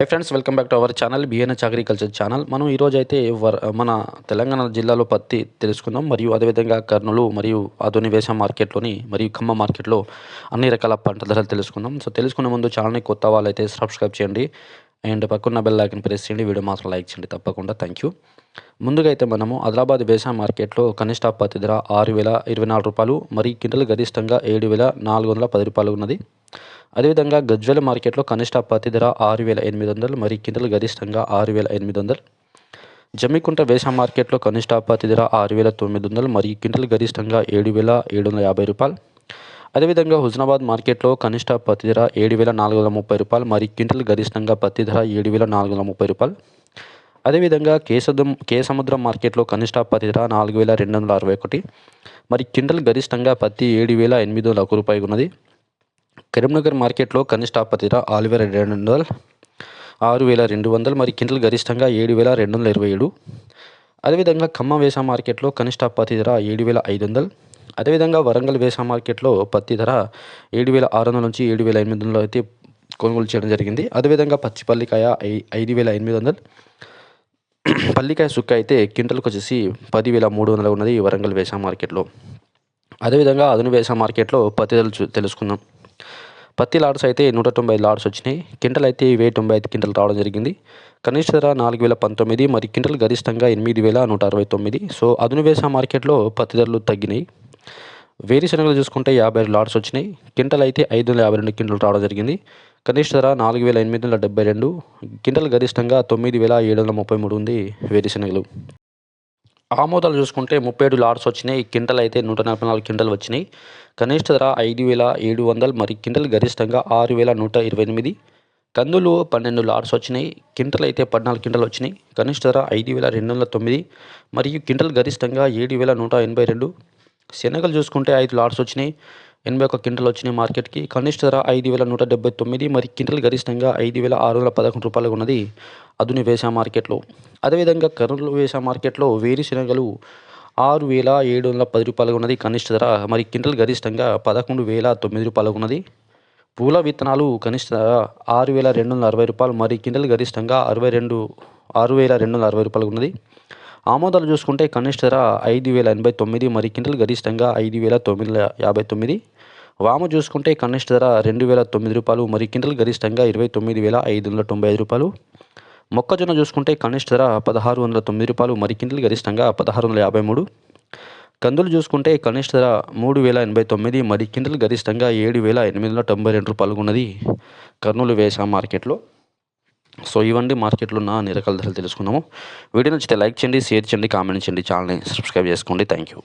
Hi friends welcome back to our channel BNH agriculture channel మనం ఈరోజు అయితే మన తెలంగాణ జిల్లాలో పత్తి తెలుసుకుందాం. మరియు అదేవిధంగా కర్నూలు మరియు ఆధునివేశ మార్కెట్లోని మరియు ఖమ్మం మార్కెట్లో అన్ని రకాల పంట ధరలు తెలుసుకుందాం. సో తెలుసుకునే ముందు ఛానల్ని కొత్త వాళ్ళైతే సబ్స్క్రైబ్ చేయండి. అండ్ పక్కన బెల్ ఐకన్ ప్రెస్ చేయండి. వీడియో మాత్రం లైక్ చేయండి తప్పకుండా. థ్యాంక్ యూ ముందుగా అయితే మనము ఆదిలాబాద్ వ్యవసాయ మార్కెట్లో కనిష్ట పత్తి ధర ఆరు వేల ఇరవై నాలుగు రూపాయలు మరియు కింటలు గరిష్టంగా ఏడు వేల నాలుగు వందల పది రూపాయలు ఉన్నది. అదేవిధంగా గజ్వెల మార్కెట్లో కనిష్ట పత్తి ధర ఆరు వేల ఎనిమిది వందలు మరియు కిందలు గరిష్టంగా ఆరు వేల ఎనిమిది వందలు. జమ్మికుంట వేస మార్కెట్లో కనిష్ట పత్తి ధర ఆరు వేల తొమ్మిది వందలు మరియు క్వింటల్ గరిష్టంగా ఏడు వేల ఏడు వందల యాభై రూపాయలు. అదేవిధంగా హుజనాబాద్ మార్కెట్లో కనిష్ట పత్తి ధర ఏడు వేల నాలుగు వందల ముప్పై రూపాయలు మరియు క్వింటల్ గరిష్టంగా పత్తి ధర ఏడు వేల నాలుగు వందల ముప్పై రూపాయలు. అదేవిధంగా కేసదం కేసముద్రం మార్కెట్లో కనిష్ట పత్తి ధర నాలుగు వేల రెండు వందల అరవై ఒకటి మరి క్వింటల్ గరిష్టంగా పత్తి ఏడు వేల ఎనిమిది వందల ఒక రూపాయి ఉన్నది. కరీంనగర్ మార్కెట్లో కనిష్ట పత్తి ధర ఆరు వేల రెండు వందలు ఆరు వేల రెండు వందలు మరి క్వింటల్ గరిష్టంగా ఏడు వేల రెండు వందల ఇరవై ఏడు. అదేవిధంగా ఖమ్మం వేసా మార్కెట్లో కనిష్ట పత్తి ధర ఏడు వేల ఐదు వందలు అదేవిధంగా వరంగల్ వేసా మార్కెట్లో పత్తి ధర ఏడు వేల ఆరు వందల నుంచి ఏడు వేల ఎనిమిది వందలు అయితే కొనుగోలు చేయడం జరిగింది. అదేవిధంగా పచ్చిపల్లికాయ ఐ ఐదు వేల ఎనిమిది వందలు పల్లికాయ సుక్క అయితే క్వింటల్కి వచ్చేసి పదివేల మూడు వందలు ఉన్నది వరంగల్ వేసా మార్కెట్లో. అదేవిధంగా అదును వేసా మార్కెట్లో పత్తి ధరలు తెలుసుకుందాం. పత్తి లాడ్స్ అయితే నూట తొంభై లాడ్స్ వచ్చినాయి. క్వింటల్ అయితే వెయ్యి తొంభై ఐదు క్వింటల్ రావడం జరిగింది. కనిష్ట ధర నాలుగు వేల పంతొమ్మిది మరి క్వింటల్ గరిష్టంగా ఎనిమిది వేల నూట అరవై తొమ్మిది. సో అదును మార్కెట్లో పత్తి ధరలు తగ్గినాయి. వేరుశనగలు చూసుకుంటే యాభై ఆరు లాట్స్ వచ్చినాయి. క్వింటల్ అయితే ఐదు వందల యాభై రెండు క్వింటల్ రావడం జరిగింది. కనిష్ట ధర నాలుగు వేల ఎనిమిది వందల డెబ్బై రెండు. క్వింటల్ గరిష్టంగా తొమ్మిది వేల ఏడు వందల ముప్పై మూడు ఉంది వేరుశనగలు ఆమోదాలు చూసుకుంటే ముప్పై ఏడు లాట్స్ వచ్చినాయి. క్వింటల్ అయితే నూట నలభై నాలుగు క్వింటల్ వచ్చినాయి. కనిష్ట ధర ఐదు వేల ఏడు వందలు మరి క్వింటల్ గరిష్టంగా ఆరు వేల నూట ఇరవై ఎనిమిది. కందులు పన్నెండు లాట్స్ వచ్చినాయి. క్వింటల్ అయితే పద్నాలుగు కింటలు వచ్చినాయి. కనిష్ట ధర ఐదు వేల రెండు వందల తొమ్మిది మరియు క్వింటల్ గరిష్టంగా ఏడు వేల నూట ఎనభై రెండు. శనగలు చూసుకుంటే ఐదు లాట్స్ వచ్చినాయి. ఎనభై ఒక క్వింటల్ వచ్చినాయి మార్కెట్కి. కనిష్ట ధర ఐదు వేల నూట డెబ్బై తొమ్మిది మరి క్వింటల్ గరిష్టంగా ఐదు వేల ఆరు వందల పదకొండు రూపాయలు ఉన్నది అదుని వేసా మార్కెట్లో. అదేవిధంగా కర్నూలు వేసా మార్కెట్లో వేరుశనగలు ఆరు వేల ఏడు వందల పది రూపాయలు ఉన్నది కనిష్ట ధర మరి క్వింటల్ గరిష్టంగా పదకొండు వేల తొమ్మిది రూపాయలు ఉన్నది. పూల విత్తనాలు కనిష్ట ధర ఆరు వేల రెండు వందల అరవై రూపాయలు మరి క్వింటల్ గరిష్టంగా అరవై రెండు ఆరు వేల రెండు వందల అరవై రూపాయలు ఉన్నది. ఆమోదాలు చూసుకుంటే కనిష్ట ధర ఐదు వేల ఎనభై తొమ్మిది మరి క్వింటల్ గరిష్టంగా ఐదు వేల తొమ్మిది యాభై తొమ్మిది. వాము చూసుకుంటే కనిష్ట ధర రెండు వేల తొమ్మిది రూపాయలు మరి క్వింటల్ గరిష్టంగా ఇరవై తొమ్మిది వేల ఐదు వందల తొంభై ఐదు రూపాయలు. మొక్కజొన్న చూసుకుంటే కనిష్ట ధర పదహారు వందల తొమ్మిది రూపాయలు మరి క్వింటల్ గరిష్టంగా పదహారు వందల యాభై మూడు. కందులు చూసుకుంటే కనిష్ట ధర మూడు వేల ఎనభై తొమ్మిది మరి క్వింటల్ గరిష్టంగా ఏడు వేల ఎనిమిది వందల తొంభై రెండు రూపాయలు ఉన్నది. కర్నూలు వేసా మార్కెట్లో సో ఇవన్నీ మార్కెట్లో ఉన్న అన్ని రకాల ధరలు తెలుసుకున్నాము. వీడియో నచ్చితే లైక్ చేయండి షేర్ చేయండి కామెంట్ చేయండి ఛానల్ని సబ్స్క్రైబ్ చేసుకోండి. Thank you